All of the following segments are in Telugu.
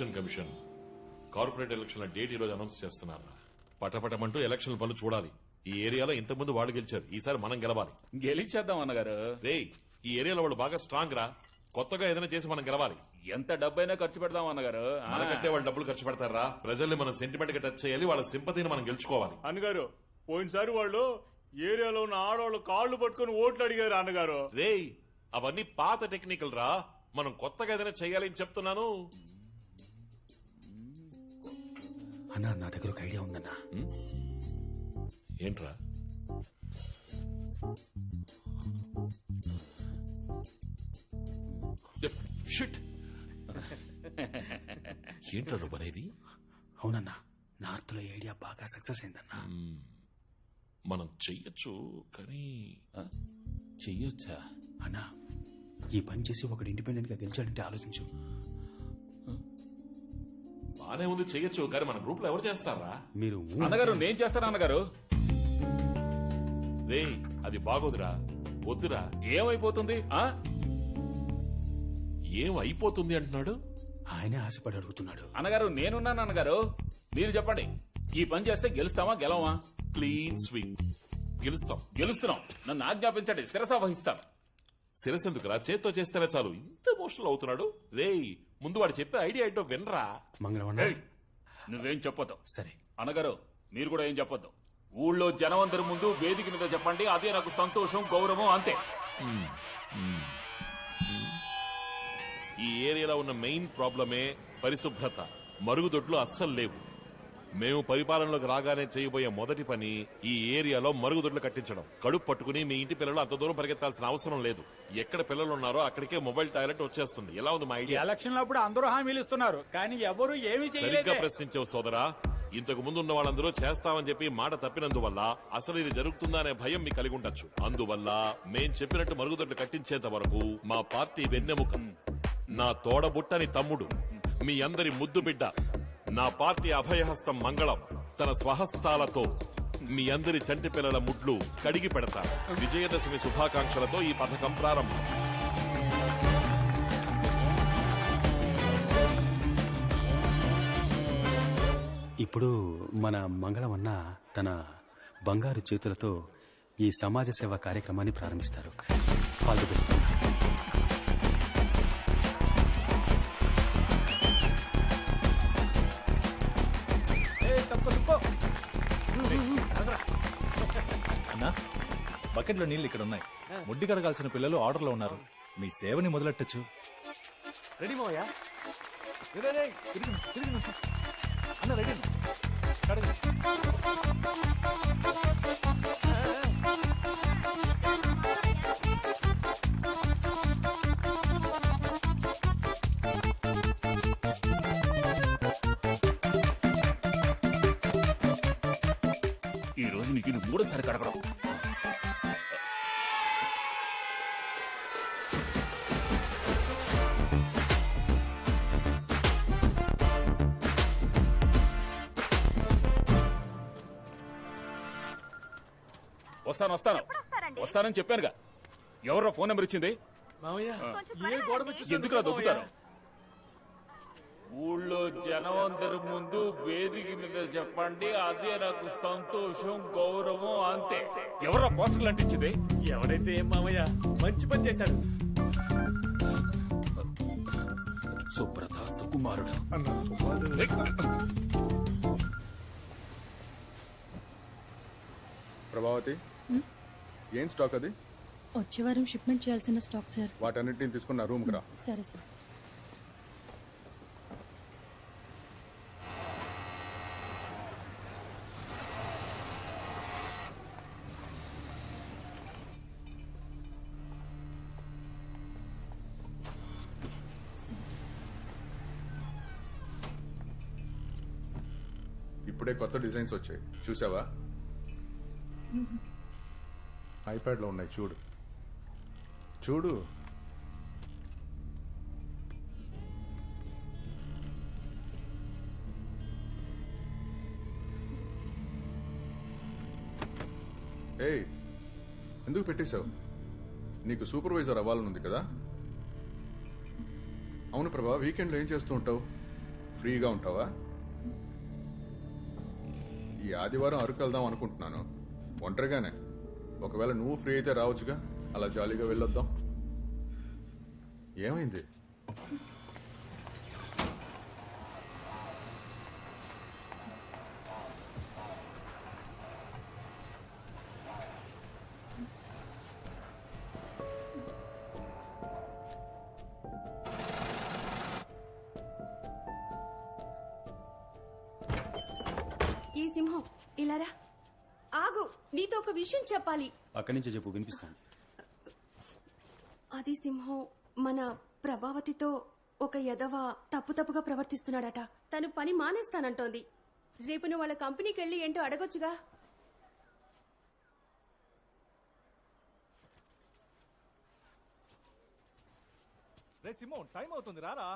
Election commission. కార్పొరేట్ ఎలక్షన్ల డేట్ ఈ రోజు అనౌన్స్ చేస్తున్నారు. పటపటమంటూ ఎలక్షన్ పనులు చూడాలి. ఈ ఏరియాలో ఇంతకుముందు వాళ్ళు గెలిచారు. ఈసారి మనం గెలవాలి. గెలిచేద్దాం అన్నగారు. రే ఈ ఏరియాలో వాళ్ళు బాగా స్ట్రాంగ్ రా. కొత్తగా ఏదైనా చేసి మనం గెలవాలి. ఎంత డబ్బైనా ఖర్చు పెడదాం అన్నగారు. ఆ. మనకంటే వాళ్ళు డబ్బులు ఖర్చు పెడతారా? ప్రజల్ని మనం సెంటిమెంట్గా టచ్ చేయాలి వాళ్ళ సింపతిని మనం గెలుచుకోవాలి. అన్నగారు పోయినసారి వాళ్ళు ఏరియాలో ఉన్న ఆడవాళ్ళు కాళ్ళు పట్టుకుని ఓట్లు అడిగారు అన్నగారు. రే అవన్నీ పాత టెక్నికల్ రా. మనం కొత్తగా ఏదైనా చేయాలి అని చెప్తున్నాను. అన్నా నా దగ్గర ఒక ఐడియా ఉందన్నా. ఏంట్రా? షిట్. ఏంట్రా నువ్వు అనేది? అవునన్నా నార్త్లో ఐడియా బాగా సక్సెస్ అయిందన్నా. మనం చెయ్యొచ్చు కానీ చెయ్యొచ్చా? అన్నా ఈ పని చేసి ఒకడు ఇండిపెండెంట్గా గెలిచాడంటే ఆలోచించు. బానే ఉంది చెయ్యొచ్చు కానీ మన గ్రూప్లో ఎవరు చేస్తారా? మీరు ఊ అన్నగారు నేను చేస్తాను అన్నగారు. రే అది బాగోదురా వద్దురా. ఏమైపోతుంది ఆ? ఏం అయిపోతుంది అంటున్నాడు? ఆయనే ఆశపడి అడుగుతున్నాడు. అన్నగారు నేనున్నాను అన్నగారు. మీరు చెప్పండి ఈ పని చేస్తే గెలుస్తామా గెలవమా? క్లీన్ స్వింగ్ గెలుస్తాం. గెలుస్తున్నాం. నన్ను ఆజ్ఞాపించండి శిరస వహిస్తాను. శిరసెందుకురా? చేత్తో చేస్తేనే చాలు. ఇంత ఎమోషనల్ అవుతున్నాడు. రేయ్ ముందు వాడు చెప్పే ఐడియా ఏంటో వినరా? మంగళం అన్నా ఏయ్, నువ్వేం చెప్పొద్దు. సరే. అన్నగారు మీరు కూడా ఏం చెప్పొద్దు. ఊళ్ళో జనం అందరి ముందు వేదిక మీద చెప్పండి. అదే నాకు సంతోషం గౌరవం అంతే. ఈ ఏరియాలో ఉన్న మెయిన్ ప్రాబ్లమే పరిశుభ్రత. మరుగుదొడ్లు అస్సలు లేవు. మేము పరిపాలనలోకి రాగానే చేయబోయే మొదటి పని ఈ ఏరియాలో మరుగుదొడ్లు కట్టించడం. కడుపు పట్టుకుని మీ ఇంటి పిల్లలు అంత దూరం పరిగెత్తాల్సిన అవసరం లేదు. ఎక్కడ పిల్లలు ఉన్నారో అక్కడికే మొబైల్ టాయిలెట్ వచ్చేస్తుంది. ఎలా ఉంది మా ఐడియా? ఎలక్షన్ అప్పుడు అందరూ హామీలు ఇస్తున్నారు. కానీ ఎవరు ఏమీ సరిగ్గా చేయలేదు ప్రశ్నించావు సోదరా. ఇంతకు ముందు ఉన్న వాళ్ళందరూ చేస్తామని చెప్పి మాట తప్పినందువల్ల అసలు ఇది జరుగుతుందా అనే భయం మీకు కలిగి ఉండొచ్చు. అందువల్ల మేం చెప్పినట్టు మరుగుదొడ్లు కట్టించేంత వరకు మా పార్టీ వెన్నెముక నా తోడబుట్టని తమ్ముడు. మీ అందరి ముద్దు బిడ్డ. నా పార్టీ అభయహస్తం మంగళం తన స్వహస్తాలతో మీ అందరి చంటి పిల్లల ముడ్లు కడిగి పెడతారు విజయదశమి శుభాకాంక్షలతో ఈ పథకం ప్రారంభం. ఇప్పుడు మన మంగళమన్న తన బంగారు చేతులతో ఈ సమాజ సేవ కార్యక్రమాన్ని ప్రారంభిస్తారు. ఆల్ బకెట్లో నీళ్ళు ఇక్కడ ఉన్నాయి. ముడ్డి కడగాల్సిన పిల్లలు ఆర్డర్లో ఉన్నారు. మీ సేవని మొదలెట్టచ్చు. రెడీ మోయా అన్న రెడీ. కడగండి. ఈ రోజు నీకు ఇది మూడోసారి కడగడం. వస్తాను వస్తాను. వస్తానని చెప్పానుగా. ఎవరో ఫోన్ నెంబర్ ఇచ్చింది. ఎందుకు దొక్కుతారు? ఊళ్ళో జనం అందరి ముందు వేదిక మీద చెప్పండి. అదే నాకు సంతోషం గౌరవం అంతే. ఎవరో పోస్టర్లు అంటించింది ఎవరైతే ఏం మామయ్య మంచి పని చేశాడు. సుబ్రత సుకుమారుడు. ప్రభావతి ఏం స్టాక్ అది? వచ్చే వారం షిప్మెంట్ చేయాల్సిన స్టాక్ సార్ వాటన్నిటిని తీసుకున్న రూమ్కి రా. సరే సార్ ఇప్పుడే కొత్త డిజైన్స్ వచ్చాయి. చూసావా? ఐప్యాడ్లో ఉన్నాయి చూడు. చూడు. ఏయ్ ఎందుకు పెట్టేశావు? నీకు సూపర్వైజర్ అవ్వాలనుంది కదా? అవును ప్రభా వీకెండ్లో ఏం చేస్తూ ఉంటావు? ఫ్రీగా ఉంటావా? ఈ ఆదివారం అరకు వెళ్దాం అనుకుంటున్నాను. ఒంటరిగానే. ఒకవేళ నువ్వు ఫ్రీ అయితే రావచ్చుగా. అలా జాలీగా వెళ్ళొద్దాం. ఏమైంది? ఈ సింహం ఇలా రా. నీతో ఒక విషయం చెప్పాలి. అక్కడి నుంచి చెప్పు వినిపిస్తాను అది సింహం మన ప్రభావతితో ఒక ఎదవ తప్పు తప్పుగా ప్రవర్తిస్తున్నాడట. తను పని మానేస్తానంటోంది. రేపు నువ్వు వాళ్ళ కంపెనీకి వెళ్ళి ఏంటో అడగొచ్చుగా. రే టైం అవుతుంది రారా.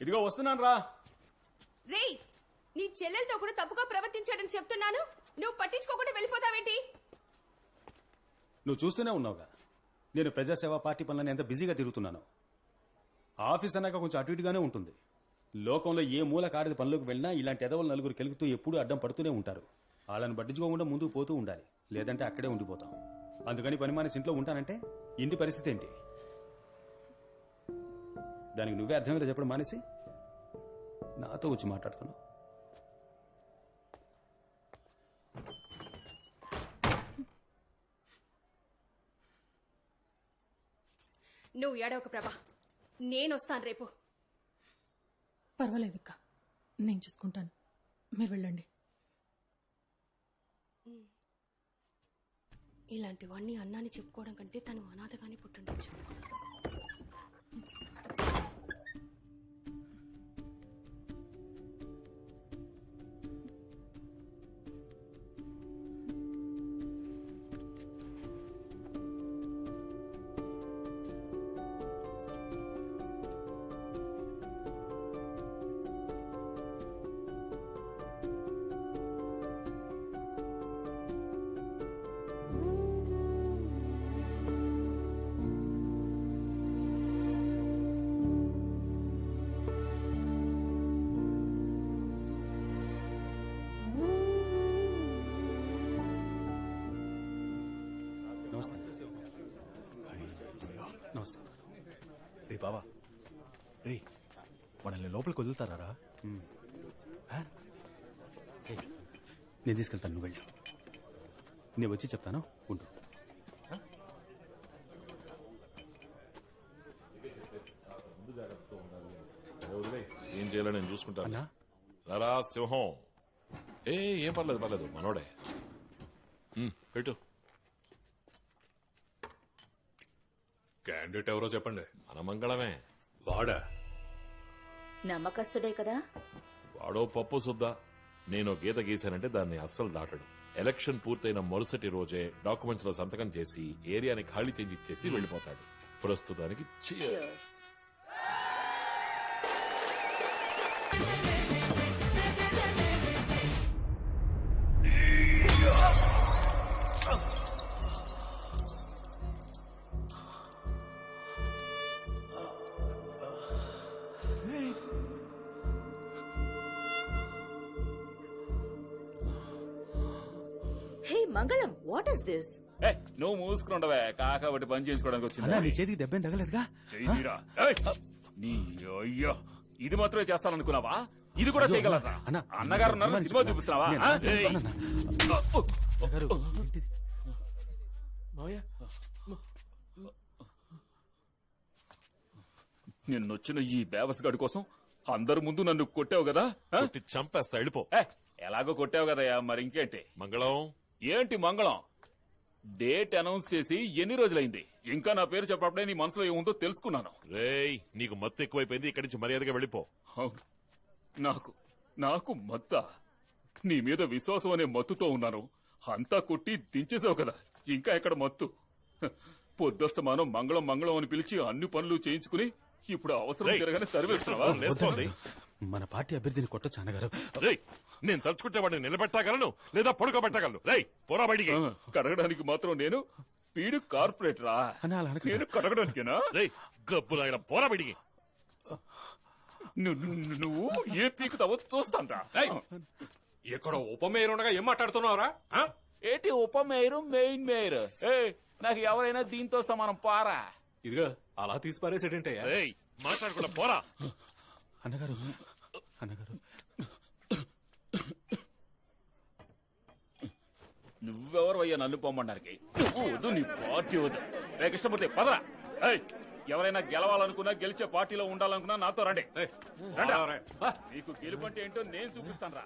ఇదిగో వస్తున్నాను రా. రేయ్ నీ చెల్లెలతో కూడా తప్పుగా ప్రవర్తించాడని చెప్తున్నాను. నువ్వు పట్టించుకోకుండా వెళ్ళిపోతావేంటి? నువ్వు చూస్తూనే ఉన్నావుగా. నేను ప్రజాసేవా పార్టీ పనులను ఎంత బిజీగా తిరుగుతున్నాను. ఆఫీస్ అన్నాక కొంచెం అటు ఇటుగానే ఉంటుంది. లోకంలో ఏ మూల కాడిది పనులకు వెళ్ళినా ఇలాంటి ఎదవలు నలుగురు కెలుగుతూ ఎప్పుడూ అడ్డం పడుతూనే ఉంటారు. వాళ్ళని పట్టించుకోకుండా ముందుకు పోతూ ఉండాలి. లేదంటే అక్కడే ఉండిపోతాం. అందుకని పని మానేసి ఇంట్లో ఉంటానంటే ఇంటి పరిస్థితి ఏంటి? దానికి నువ్వే అర్థమైతే చెప్పడం మానేసి? నాతో వచ్చి మాట్లాడుతున్నావు. నువ్వు ఏడవక ప్రభా. నేను వస్తాను రేపు. పర్వాలేదు అక్క. నేను చూసుకుంటాను. మీరు వెళ్ళండి. ఇలాంటివన్నీ అన్నాన్ని చెప్పుకోవడం కంటే తను అనాథగానే పుట్టుండొచ్చు బావా. రే మనల్ని లోపలికి వదులుతారా నేను తీసుకెళ్తాను నువ్వు వెళ్ళు. నేను వచ్చి చెప్తాను ఉండు. ఏం చేయాలో నేను చూసుకుంటాను. రారా సింహం. ఏ ఏం పర్లేదు పర్లేదు మనోడే. పెట్టు. క్యాండిడేట్ ఎవరో చెప్పండి. మన మంగళమే. వాడా? నమ్మకస్తుడే కదా. వాడో పప్పు సుద్దా. నేను గీత గీశానంటే దాన్ని అస్సలు దాటడు. ఎలక్షన్ పూర్తయిన మరుసటి రోజే డాక్యుమెంట్స్లో సంతకం చేసి ఏరియాని ఖాళీ చేసి ఇచ్చేసి వెళ్ళిపోతాడు. ప్రస్తుతానికి cheers. మంగళం వాట్ ఇస్ దిస్ ఏ నువ్వు మూసుకుండవే కాకా ఒకటి పని చేసుకోవడానికి అన్నా నీ వచ్చింది చేతికి దెబ్బేం తగలేదుగా. ఏయ్! నీ అయ్యో ఇది మాత్రమే చేస్తాననుకున్నావా ఇది కూడా చేయగలరా అన్నా, అన్నగారు ఉన్నారు సినిమా చూపిస్తున్నావా నేను- ఆ? ఏయ్! అన్నా, ఏంటిది? నిన్నొచ్చిన ఈ బేవసగాడి కోసం అందరి ముందు నన్ను కొట్టావు కదా ఆ? కొట్టి చంపేస్తా వెళ్ళిపో ఏ, ఎలాగో కొట్టావు కదయ్యా మరి ఇంకేంటి మంగళం ఏంటి మంగళం? డేట్ అనౌన్స్ చేసి ఎన్ని రోజులైంది? ఇంకా నా పేరు చెప్పప్పుడే నీ మనసులో ఏముందో తెలుసుకున్నాను. రేయ్ నీకు మత్తు ఎక్కువైపోయింది ఇక్కడి నుంచి మర్యాదగా వెళ్ళిపో. అవును. నాకు నాకు మత్త. నీ మీద విశ్వాసం అనే మత్తుతో ఉన్నాను. అంతా కొట్టి దించేసావు కదా. ఇంకా ఎక్కడ మత్తు? పొద్దస్తమానం మంగళం మంగళం అని పిలిచి అన్ని పనులు చేయించుకుని ఇప్పుడు అవసరం రేయ్, తిరగానే సర్వేస్తున్నావా. మన పార్టీ అభ్యర్థిని కొట్టొచ్చు అన్నగారు రేయ్ నేను తలుచుకుంటే వాడిని నిలబెట్టగలను లేదా పడుకోబెట్టగలను. రేయ్ పోరా బయటికి. కడగడానికి మాత్రం నేను పీడు కార్పొరేటరా? అన్నా, అలా అనకు. నేను కడగడానికేనా రేయ్ పోరా బయటికి. ను- ను- నువ్వు ఏ పీకుతావో చూస్తాంరా ఇక్కడ ఉప మేయర్ ఉండగా ఏం మాట్లాడుతున్నావురా? ఆ? ఏంటి ఉప మేయరు మెయిన్ మేయర్? ఏ నాకు ఎవరైనా దీంతో సమానం పారా? ఇదిగో అలా తీసి పారేసాడంటే ఏయ్ మాట్లాడకుండా పోరా. అన్నగారు అన్నగారు. నువ్వెవరు అయ్యా నన్ను పొమ్మడానికి? వద్దు నీ పార్టీ వద్దు. రే కృష్ణమూర్తి పదరా. ఏయ్, ఎవరైనా గెలవాలనుకున్నా గెలిచే పార్టీలో ఉండాలనుకున్నా నాతో రండి. రండి. నీకు గెలుపు అంటే ఏంటో నేను చూపిస్తాను రా